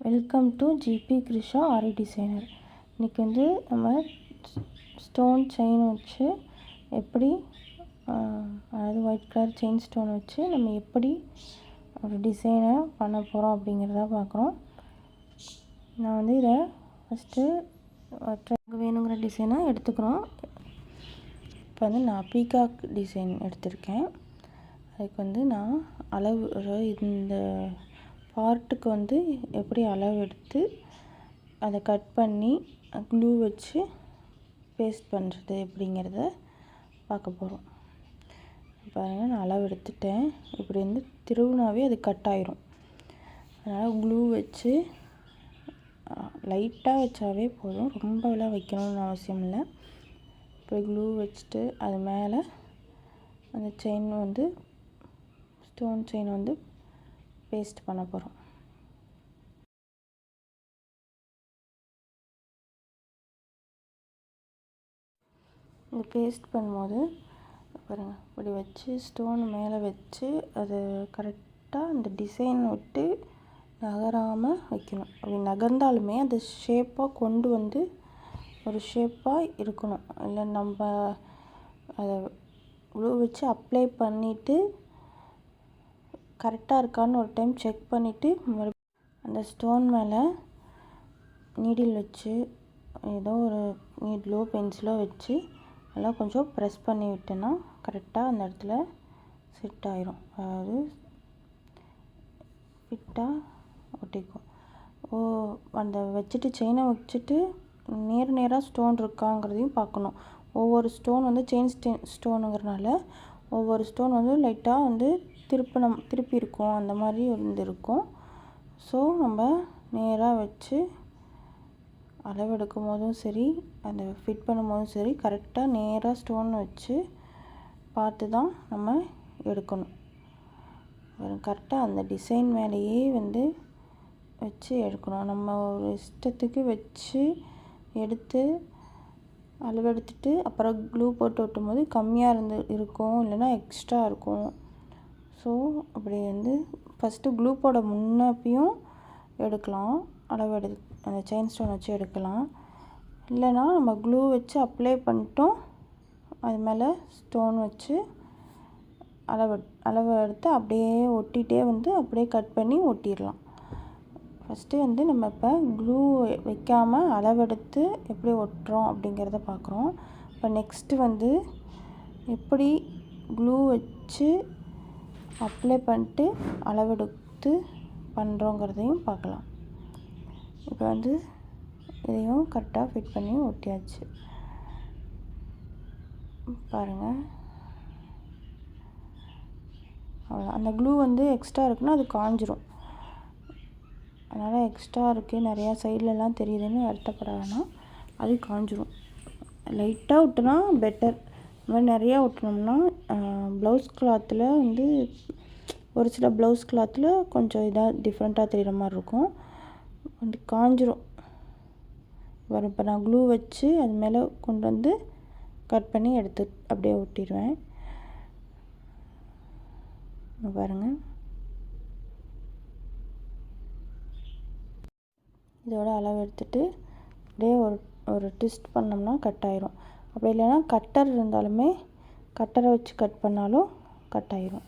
Welcome to GP Krisha Aari designer இன்றைக்கி வந்து நம்ம ஸ்டோன் செயின் வச்சு எப்படி அதாவது ஒயிட் கலர் செயின் ஸ்டோன் வச்சு நம்ம எப்படி ஒரு டிசைனை பண்ண போகிறோம் அப்படிங்கிறத பார்க்குறோம். நான் வந்து இதை ஃபஸ்ட்டு வேணுங்கிற டிசைனாக எடுத்துக்கிறோம். இப்போ வந்து நான் பீகாக் டிசைன் எடுத்திருக்கேன். அதுக்கு வந்து நான் அளவு இந்த பார்ட்டுக்கு வந்து எப்படி அளவு எடுத்து அதை கட் பண்ணி க்ளூ வச்சு பேஸ்ட் பண்ணுறது எப்படிங்கிறத பார்க்க போகிறோம் பாருங்கள் நான் அளவு எடுத்துட்டேன். இப்படி வந்து திருவுனாவே அது கட் ஆயிரும். அதனால் க்ளூ வச்சு லைட்டாக வச்சாவே போதும். ரொம்பலாம் வைக்கணும்னு அவசியம் இல்லை. இப்போ க்ளூ வச்சுட்டு அது மேலே அந்த செயின் வந்து ஸ்டோன் செயின் வந்து பேஸ்ட் பண்ண போகிறோம் இந்த பேஸ்ட் பண்ணும்போது பாருங்கள் இப்படி வச்சு ஸ்டோன் மேலே வச்சு அதை கரெக்டாக அந்த டிசைன் விட்டு நகராமல் வைக்கணும். அப்படி நகர்ந்தாலுமே அந்த ஷேப்பாக கொண்டு வந்து ஒரு ஷேப்பாக இருக்கணும். இல்லை நம்ம அதை உழு வச்சு அப்ளை பண்ணிவிட்டு கரெக்டாக இருக்கான்னு ஒரு டைம் செக் பண்ணிவிட்டு அந்த ஸ்டோன் மேலே நீடில் வச்சு ஏதோ ஒரு நீட்லோ பென்சிலோ வச்சு நல்லா கொஞ்சம் ப்ரெஸ் பண்ணி விட்டேன்னா கரெக்டாக அந்த இடத்துல செட் ஆயிரும். அதாவது ஃபிட்டாக ஒட்டிக்கும். ஓ அந்த வச்சுட்டு செயினை வச்சுட்டு நேர் நேராக ஸ்டோன் இருக்காங்கிறதையும் பார்க்கணும். ஒவ்வொரு ஸ்டோன் வந்து செயின் ஸ்டே ஸ்டோனுங்கிறனால ஒவ்வொரு ஸ்டோன் வந்து லைட்டாக வந்து திருப்பினம் திருப்பி இருக்கும் அந்த மாதிரி இருந்திருக்கும். ஸோ நம்ம நேராக வச்சு அளவெடுக்கும் போதும் சரி அந்த ஃபிட் பண்ணும் போதும் சரி கரெக்டாக நேராக ஸ்டோன் வச்சு பார்த்து தான் நம்ம எடுக்கணும். கரெக்டாக அந்த டிசைன் மேலேயே வந்து வச்சு எடுக்கணும். நம்ம ஒரு இஷ்டத்துக்கு வச்சு எடுத்து அளவெடுத்துட்டு அப்புறம் க்ளூ போட்டு ஒட்டும்போது கம்மியாக இருந்து இருக்கும். இல்லைன்னா எக்ஸ்ட்ரா இருக்கும். ஸோ அப்படி வந்து ஃபஸ்ட்டு க்ளூ போட முன்னப்பையும் எடுக்கலாம். அளவு அந்த செயின் ஸ்டோன் வச்சு எடுக்கலாம். இல்லைனா நம்ம க்ளூ வச்சு அப்ளை பண்ணிட்டோம். அது மேலே ஸ்டோன் வச்சு அளவு அளவு எடுத்து அப்படியே ஒட்டிகிட்டே வந்து அப்படியே கட் பண்ணி ஒட்டிடலாம். ஃபஸ்ட்டு வந்து நம்ம இப்போ க்ளூ வைக்காமல் அளவெடுத்து எப்படி ஒட்டுறோம் அப்படிங்கிறத பார்க்குறோம் இப்போ நெக்ஸ்ட்டு வந்து எப்படி க்ளூ வச்சு அப்ளை பண்ணிட்டு அளவெடுத்து பண்ணுறோங்கிறதையும் பார்க்கலாம் இப்போ வந்து இதையும் கரெக்டாக ஃபிட் பண்ணி ஒட்டியாச்சு. பாருங்கள் அவ்வளோ அந்த க்ளூ வந்து எக்ஸ்ட்ரா இருக்குன்னா அது காஞ்சிரும். அதனால் எக்ஸ்ட்ரா இருக்குது நிறையா சைட்லலாம் தெரியுதுன்னு வருத்தப்பட வேணாம். அது காஞ்சிரும். லைட்டாக விட்டுனா பெட்டர் இந்த மாதிரி நிறையா ஒட்டினோம்னா ப்ளவுஸ் கிளாத்தில் வந்து ஒரு சில ப்ளவுஸ் கிளாத்தில் கொஞ்சம் இதாக டிஃப்ரெண்ட்டாக தெரிகிற மாதிரி இருக்கும். கொஞ்சம் காஞ்சிரும். வரும். இப்போ நான் க்ளூ வச்சு அது மேலே கொண்டு வந்து கட் பண்ணி எடுத்து அப்படியே ஒட்டிடுவேன் பாருங்கள் இதோட அளவு எடுத்துட்டு அப்படியே ஒரு ஒரு ட்விஸ்ட் பண்ணோம்னா கட் ஆயிரும். அப்படி இல்லைன்னா கட்டர் இருந்தாலுமே கட்டரை வச்சு கட் பண்ணாலும் கட் ஆயிரும்.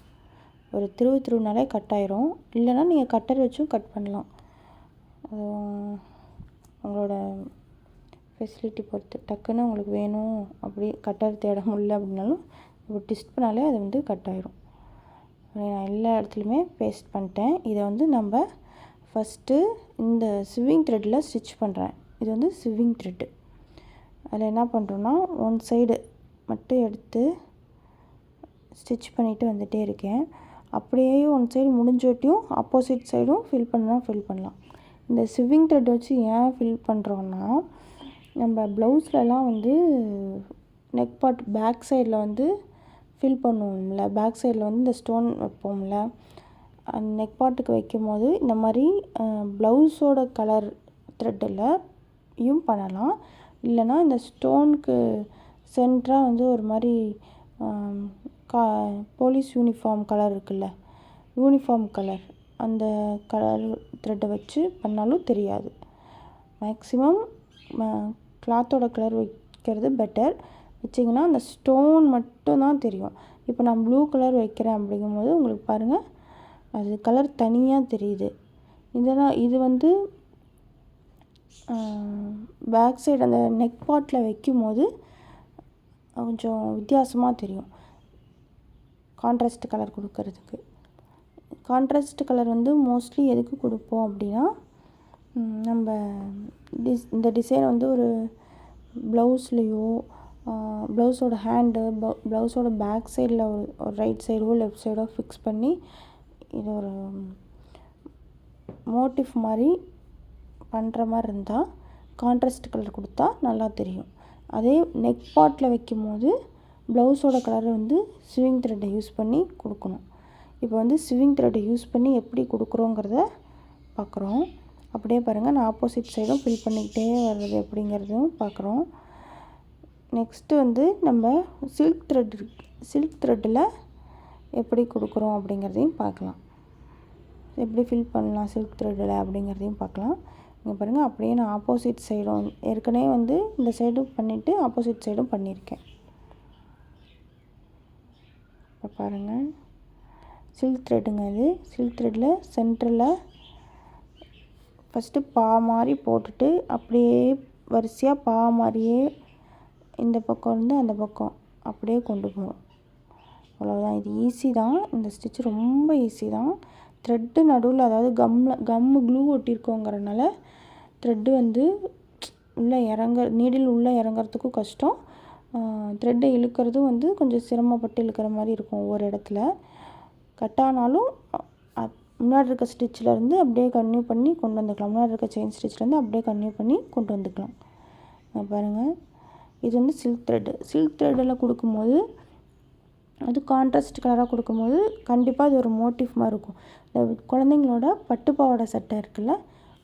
ஒரு திருவு திருவினாலே கட் ஆயிரும். இல்லைன்னா நீங்கள் கட்டர் வச்சும் கட் பண்ணலாம். அது உங்களோட ஃபெசிலிட்டி பொறுத்து. டக்குன்னு உங்களுக்கு வேணும் அப்படி கட்டர் தேட முடியல அப்படின்னாலும் இப்போ டிஸ்ட் பண்ணாலே அது வந்து கட் ஆயிரும். நான் எல்லா இடத்துலையுமே பேஸ்ட் பண்ணிட்டேன். இதை வந்து நம்ம ஃபஸ்ட்டு இந்த ஸ்விவிங் த்ரெட்டில் ஸ்டிச் பண்ணுறேன் இது வந்து ஸ்விவிங் த்ரெட்டு அதில் என்ன பண்ணுறோன்னா ஒன் சைடு மட்டும் எடுத்து ஸ்டிச் பண்ணிவிட்டு வந்துகிட்டே இருக்கேன். அப்படியே ஒன் சைடு முடிஞ்சோட்டியும் ஆப்போசிட் சைடும் ஃபில் பண்ணால் ஃபில் பண்ணலாம். இந்த ஸ்விவிங் த்ரெட் வச்சு ஏன் ஃபில் பண்ணுறோன்னா நம்ம ப்ளவுஸ்லலாம் வந்து நெக் பார்ட் பேக் சைடில் வந்து ஃபில் பண்ணுவோம்ல. பேக் சைடில் வந்து இந்த ஸ்டோன் வைப்போம்ல. நெக் பார்ட்டுக்கு வைக்கும் போது இந்த மாதிரி ப்ளவுஸோட கலர் த்ரெட்டில் யும் பண்ணலாம். இல்லைனா இந்த ஸ்டோனுக்கு சென்ட்ராக வந்து ஒரு மாதிரி கா போலீஸ் யூனிஃபார்ம் கலர் இருக்குல்ல யூனிஃபார்ம் கலர் அந்த கலர் த்ரெட்டை வச்சு பண்ணாலும் தெரியாது. மேக்ஸிமம் கிளாத்தோட கலர் வைக்கிறது பெட்டர் வச்சிங்கன்னா அந்த ஸ்டோன் மட்டும்தான் தெரியும். இப்போ நான் ப்ளூ கலர் வைக்கிறேன் அப்படிங்கும்போது உங்களுக்கு பாருங்கள் அது கலர் தனியாக தெரியுது. இதெல்லாம் இது வந்து பேக் சைடு அந்த நெக் பார்ட்டில் வைக்கும் போது கொஞ்சம் வித்தியாசமாக தெரியும். கான்ட்ராஸ்ட் கலர் கொடுக்கறதுக்கு. கான்ட்ராஸ்ட் கலர் வந்து மோஸ்ட்லி எதுக்கு கொடுப்போம் அப்படின்னா நம்ம டிஸ் இந்த டிசைன் வந்து ஒரு ப்ளவுஸ்லேயோ ப்ளவுஸோட ஹேண்டு ப்ளவுஸோட பேக் சைடில் ஒரு ஒரு ரைட் சைடோ லெஃப்ட் சைடோ ஃபிக்ஸ் பண்ணி இது ஒரு மோட்டிஃப் மாதிரி பண்ணுற மாதிரி இருந்தால் கான்ட்ராஸ்ட் கலர் கொடுத்தா நல்லா தெரியும். அதே நெக் பாட்டில் வைக்கும் போது ப்ளவுஸோட கலரை வந்து ஸ்விங் த்ரெட்டை யூஸ் பண்ணி கொடுக்கணும். இப்போ வந்து ஸ்விங் த்ரெட்டை யூஸ் பண்ணி எப்படி கொடுக்குறோங்கிறத பார்க்குறோம் அப்படியே பாருங்கள் நான் ஆப்போசிட் சைடும் ஃபில் பண்ணிக்கிட்டே வர்றது எப்படிங்கிறதும் பார்க்குறோம் நெக்ஸ்ட்டு வந்து நம்ம சில்க் த்ரெட் சில்க் த்ரெட்டில் எப்படி கொடுக்குறோம் அப்படிங்கிறதையும் பார்க்கலாம். எப்படி ஃபில் பண்ணலாம் சில்க் த்ரெட்டில் அப்படிங்கிறதையும் பார்க்கலாம். இங்கே பாருங்கள் அப்படியே நான் ஆப்போசிட் சைடும் ஏற்கனவே வந்து இந்த சைடும் பண்ணிவிட்டு ஆப்போசிட் சைடும் பண்ணியிருக்கேன். இப்போ பாருங்கள் சில்க் த்ரெட்டுங்க இது. சில்க் த்ரெட்டில் சென்டரில் ஃபஸ்ட்டு பா மாதிரி போட்டுட்டு அப்படியே வரிசையாக பா மாதிரியே இந்த பக்கம் இருந்து அந்த பக்கம் அப்படியே கொண்டு போகும் அவ்வளோதான் இது ஈஸி தான். இந்த ஸ்டிச் ரொம்ப ஈஸி தான். த்ரெட்டு நடுவில் அதாவது கம்மில் கம்மு க்ளூ ஒட்டியிருக்கோங்கிறனால த்ரெட்டு வந்து உள்ளே இறங்க நீடில் உள்ளே இறங்குறதுக்கும் கஷ்டம். த்ரெட்டை இழுக்கிறதும் வந்து கொஞ்சம் சிரமப்பட்டு இழுக்கிற மாதிரி இருக்கும் ஒவ்வொரு இடத்துல. கட் ஆனாலும் முன்னாடி இருக்க ஸ்டிச்சிலேருந்து அப்படியே கன்டினியூ பண்ணி கொண்டு வந்துக்கலாம். முன்னாடி இருக்க செயின் ஸ்டிச்லேருந்து அப்படியே கன்டினியூ பண்ணி கொண்டு வந்துக்கலாம். பாருங்கள் இது வந்து சில்க் த்ரெட்டு சில்க் த்ரெட்டில் கொடுக்கும்போது அது கான்ட்ராஸ்ட் கலராக கொடுக்கும்போது கண்டிப்பாக அது ஒரு மோட்டிவ் மாதிரி இருக்கும். இந்த குழந்தைங்களோட பட்டு பாவாடை சட்டை இருக்குல்ல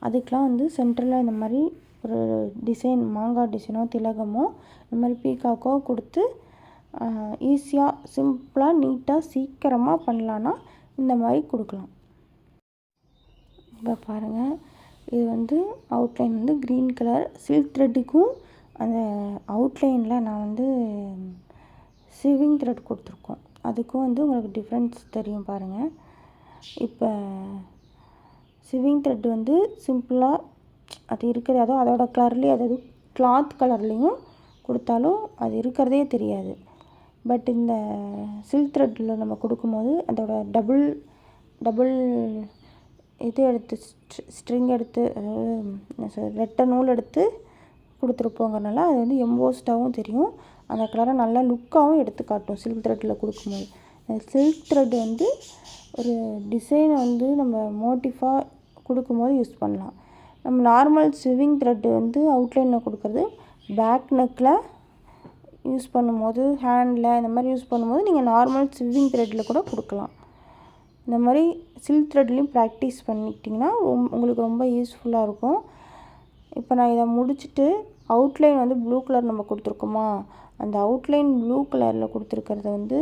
அதுக்கெலாம் வந்து சென்டரில் இந்த மாதிரி ஒரு டிசைன் மாங்காய் டிசைனோ திலகமோ இந்த மாதிரி பீக்காக்கோ கொடுத்து ஈஸியாக சிம்பிளாக நீட்டாக சீக்கிரமாக பண்ணலான்னா இந்த மாதிரி கொடுக்கலாம். இப்போ பாருங்கள் இது வந்து அவுட்லைன் வந்து க்ரீன் கலர் சில்க் த்ரெட்டுக்கும் அந்த அவுட்லைனில் நான் வந்து சிவிங் த்ரெட் கொடுத்துருக்கோம். அதுக்கும் வந்து உங்களுக்கு டிஃப்ரென்ஸ் தெரியும் பாருங்கள் இப்போ சிவிங் த்ரெட் வந்து சிம்பிளாக அது இருக்கிறது அதோ அதோட கலர்லேயே அதாவது கிளாத் கலர்லேயும் கொடுத்தாலும் அது இருக்கிறதே தெரியாது. பட் இந்த சில்க் த்ரெட்டில் நம்ம கொடுக்கும்போது அதோட டபுள் டபுள் இது எடுத்து ஸ்ட்ரிங் எடுத்து அதாவது ரெட்டை நூல் எடுத்து கொடுத்துருப்போங்கிறனால அது வந்து எம்போஸ்டாகவும் தெரியும். அந்த கலரை நல்லா லுக்காகவும் எடுத்து காட்டும் சில்க் த்ரெட்டில் கொடுக்கும்போது. சில்க் த்ரெட் வந்து ஒரு டிசைனை வந்து நம்ம மோட்டிஃபாக கொடுக்கும்போது யூஸ் பண்ணலாம். நம்ம நார்மல் ஸ்விவிங் த்ரெட்டு வந்து அவுட்லைனில் கொடுக்குறது பேக் நெக்கில் யூஸ் பண்ணும்போது ஹேண்டில் இந்த மாதிரி யூஸ் பண்ணும்போது நீங்கள் நார்மல் ஸ்விவிங் த்ரெட்டில் கூட கொடுக்கலாம். இந்த மாதிரி சில்க் த்ரெட்லேயும் ப்ராக்டிஸ் பண்ணிக்கிட்டிங்கன்னா ரொம் உங்களுக்கு ரொம்ப யூஸ்ஃபுல்லாக இருக்கும். இப்போ நான் இதை முடிச்சுட்டு அவுட்லைன் வந்து ப்ளூ கலர் நம்ம கொடுத்துருக்கோமா? அந்த அவுட்லைன் ப்ளூ கலரில் கொடுத்துருக்கறத வந்து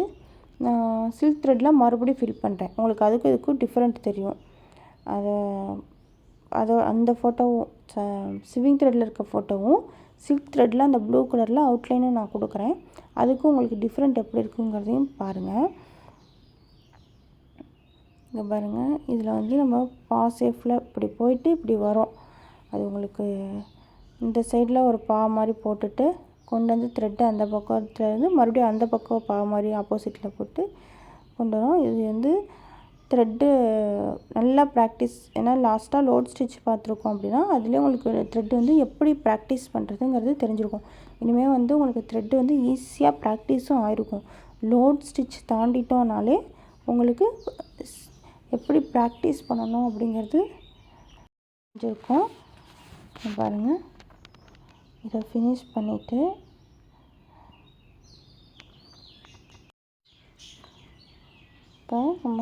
நான் சில்க் த்ரெட்டில் மறுபடியும் ஃபில் பண்ணுறேன் உங்களுக்கு அதுக்கும் இதுக்கும் டிஃப்ரெண்ட் தெரியும். அதை அதை அந்த ஃபோட்டோவும் சிவிங் த்ரெட்டில் இருக்க ஃபோட்டோவும் சில்க் த்ரெட்டில் அந்த ப்ளூ கலரில் அவுட்லைனும் நான் கொடுக்குறேன். அதுக்கும் உங்களுக்கு டிஃப்ரெண்ட் எப்படி இருக்குங்கிறதையும் பாருங்கள் இங்கே பாருங்கள் இதில் வந்து நம்ம பா சேஃபில் இப்படி போயிட்டு இப்படி வரோம். அது உங்களுக்கு இந்த சைடில் ஒரு பா மாதிரி போட்டுட்டு கொண்டு வந்து த்ரெட்டை அந்த பக்கத்துலேருந்து மறுபடியும் அந்த பக்கம் பா மாதிரி ஆப்போசிட்டில் போட்டு கொண்டு வரோம். இது வந்து த்ரெட்டு நல்லா ப்ராக்டிஸ் ஏன்னா லாஸ்ட்டாக லோட் ஸ்டிச் பார்த்துருக்கோம் அப்படின்னா அதுலேயே உங்களுக்கு த்ரெட்டு வந்து எப்படி ப்ராக்டிஸ் பண்ணுறதுங்கிறது தெரிஞ்சிருக்கும். இனிமேல் வந்து உங்களுக்கு த்ரெட்டு வந்து ஈஸியாக ப்ராக்டிஸும் ஆயிருக்கும். லோட் ஸ்டிச் தாண்டிட்டோம்னாலே உங்களுக்கு எப்படி ப்ராக்டிஸ் பண்ணணும் அப்படிங்கிறது தெரிஞ்சிருக்கும். பாருங்கள் இதை ஃபினிஷ் பண்ணிவிட்டு இப்போ நம்ம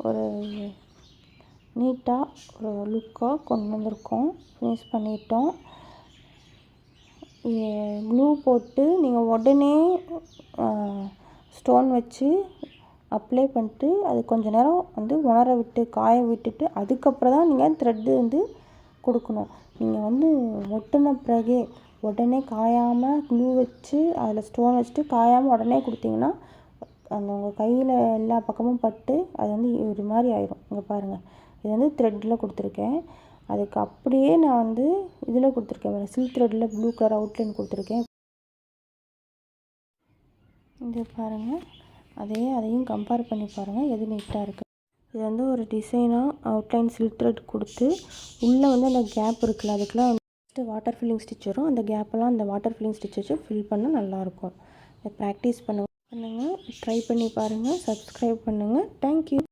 ஒரு நீட்டாக ஒரு லுக்காக கொண்டு வந்திருக்கோம். ஃபினிஷ் பண்ணிட்டோம். ப்ளூ போட்டு நீங்கள் உடனே ஸ்டோன் வச்சு அப்ளை பண்ணிட்டு அது கொஞ்ச நேரம் வந்து உணர விட்டு காய விட்டுட்டு அதுக்கப்புறம் தான் நீங்கள் த்ரெட்டு வந்து கொடுக்கணும். நீங்கள் வந்து ஒட்டின பிறகே உடனே காயாமல் க்ளூ வச்சு அதில் ஸ்டோன் வச்சுட்டு காயாமல் உடனே கொடுத்தீங்கன்னா அந்த உங்கள் கையில் எல்லா பக்கமும் பட்டு அது வந்து ஒரு மாதிரி ஆயிரும். இங்கே பாருங்கள் இது வந்து த்ரெட்டில் கொடுத்துருக்கேன். அதுக்கு அப்படியே நான் வந்து இதில் கொடுத்துருக்கேன். சில்க் த்ரெட்டில் ப்ளூ கலர் அவுட்லைன் கொடுத்துருக்கேன். இது பாருங்கள் அதே அதையும் கம்பேர் பண்ணி பாருங்கள் எது நீட்டாக இருக்குது இது வந்து ஒரு டிசைனாக அவுட்லைன் சில்க் த்ரெட் கொடுத்து உள்ளே வந்து அந்த கேப் இருக்குல்ல அதுக்கெலாம் வந்து வாட்டர் ஃபில்லிங் ஸ்டிச் வரும். அந்த கேப்பெல்லாம் அந்த வாட்டர் ஃபில்லிங் ஸ்டிச் வச்சு ஃபில் பண்ணால் நல்லாயிருக்கும். இதை ப்ராக்டிஸ் பண்ண பண்ணுங்கள் ட்ரை பண்ணி பாருங்கள் சப்ஸ்கிரைப் பண்ணுங்கள் தேங்க்யூ